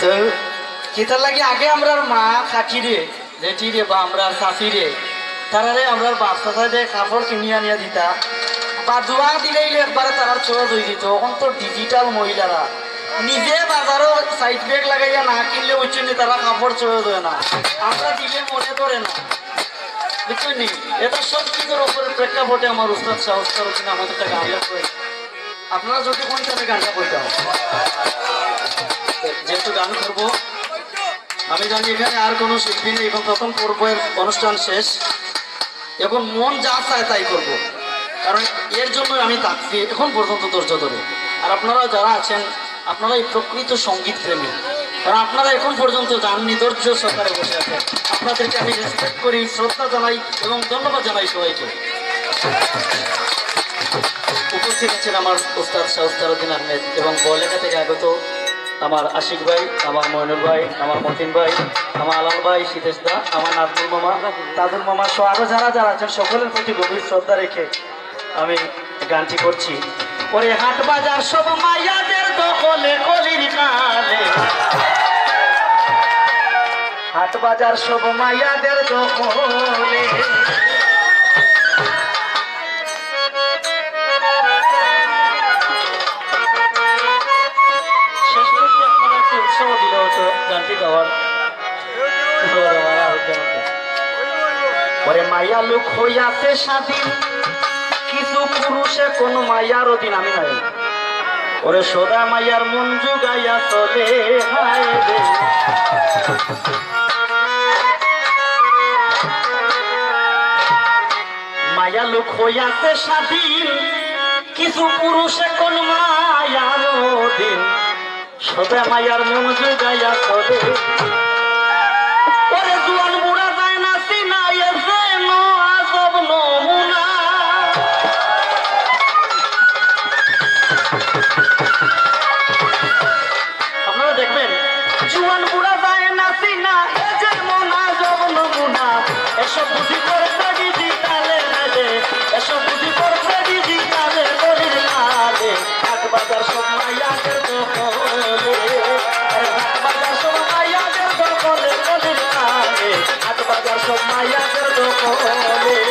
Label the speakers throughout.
Speaker 1: তো লাগে আগে আমরার মা কাকি রে জেঠি রে বা আমরা শাশি রে, তারারে আমরার বাপ চাচা দিয়ে কাপড় কিনিয়া নিয়ে দিতা। বা দোয়া দিলেই একবারে তারার চোখ ধুই দিত, এখন তো ডিজিটাল মহিলারা। নিজে বাজারও সাইড ব্যাগ লাগাইয়া না কিনলে উচ্চনি তারা কাপড় চোখ দেয় না। আমরা দিলে মনে করে না। বুঝছেন এটা সব কিছুর উপরে প্রেক্ষাপটে আমার উস্তাদ সাহস করেছেন আমাদের করে আপনারা যদি কোন তাহলে গানটা করতাম যেহেতু গান করব, আমি জানি এখানে আর কোনো শিল্পী নেই এবং প্রথম পর্বের অনুষ্ঠান শেষ। এবং মন যা চায় তাই করব। কারণ এর জন্য আমি থাকছি এখন পর্যন্ত ধৈর্য ধরে। আর আপনারা যারা আছেন, আপনারা এই প্রকৃত সংগীত প্রেমী। কারণ আপনারা এখন পর্যন্ত যাননি ধৈর্য সহকারে বসে আছেন। আপনাদেরকে আমি রেসপেক্ট করি, শ্রদ্ধা জানাই এবং ধন্যবাদ জানাই সবাইকে। উপস্থিত আছেন আমার ওস্তাদ শাহস্তারুদ্দিন আহমেদ এবং বলেখা থেকে আগত আমার আশিক ভাই, আমার মইনুল ভাই, আমার মতিন ভাই, আমার আলাল ভাই, শীতেশ দা, আমার নাজমুল মামা তাজুল মামা, সহ আরও যারা যারা আছেন, সকলের প্রতি গভীর শ্রদ্ধা রেখে আমি গানটি করছি। ওরে হাট বাজার সব মাইয়াদের দখলে কলির কালে হাট বাজার সব মাইয়াদের দখলে আরেকটা মতো। ওরে মাইয়া লোক হইয়াছে স্বাধীন কিছু পুরুষে, কোন মাইয়ার অধীন আমি নাই ওরে সোদা মাইয়ার মন জুগাইয়া চলে, হায়। মায়া লোক হইয়াছে স্বাধীন কিছু পুরুষে, কোন মায়ার অধীন সবে মায়ার মন জুগাইয়া চলে ওরে না নমুনা। না এসব বুদ্ধি করছে ডিজিটালে রে এসব বুদ্ধি করছে ডিজিটালে গরির কালে হাট বাজার সব মাইয়াদের মাইয়াদের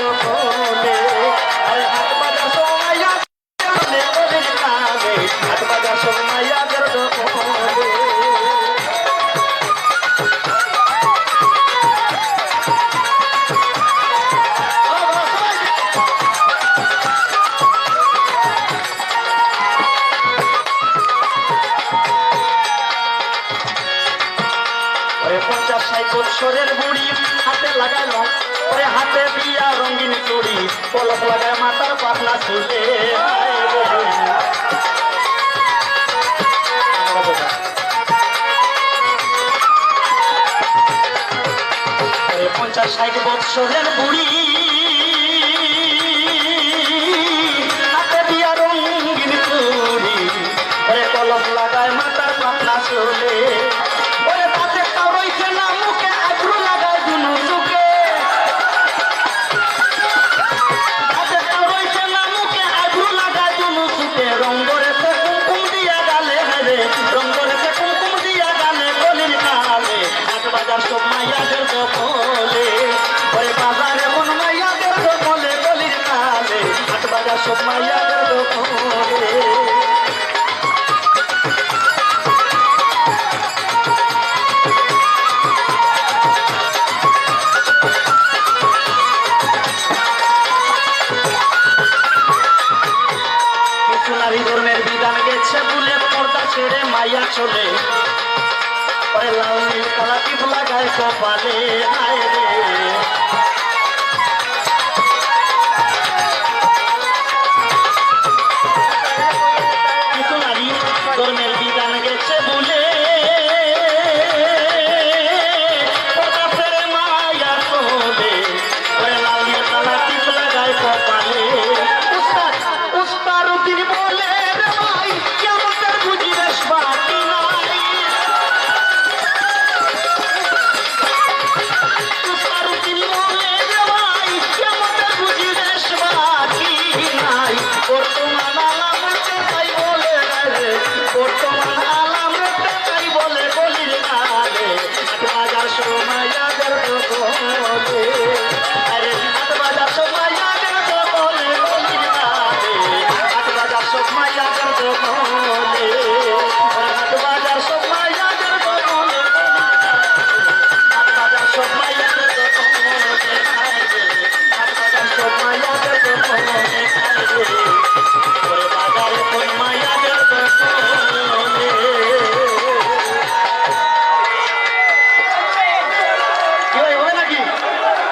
Speaker 1: সোমাইয়াদের দখলে আরে ওরে পঞ্চাশ ষাট বৎসরের বুড়ি হাতে লাগায় লং হাতে দিয়া রঙিন চুড়ি, পলক লাগায় মাথার পাতলা চুলে পঞ্চাশ ষাট বৎসরের বুড়ি হাতে দিয়া রঙিন চুড়ি ওরে কলম লাগায় মাথার পাতলা চুলে পর্দা ছেড়ে মাইয়া চলে। লাল নীল কালাটি লাগায় কপালে।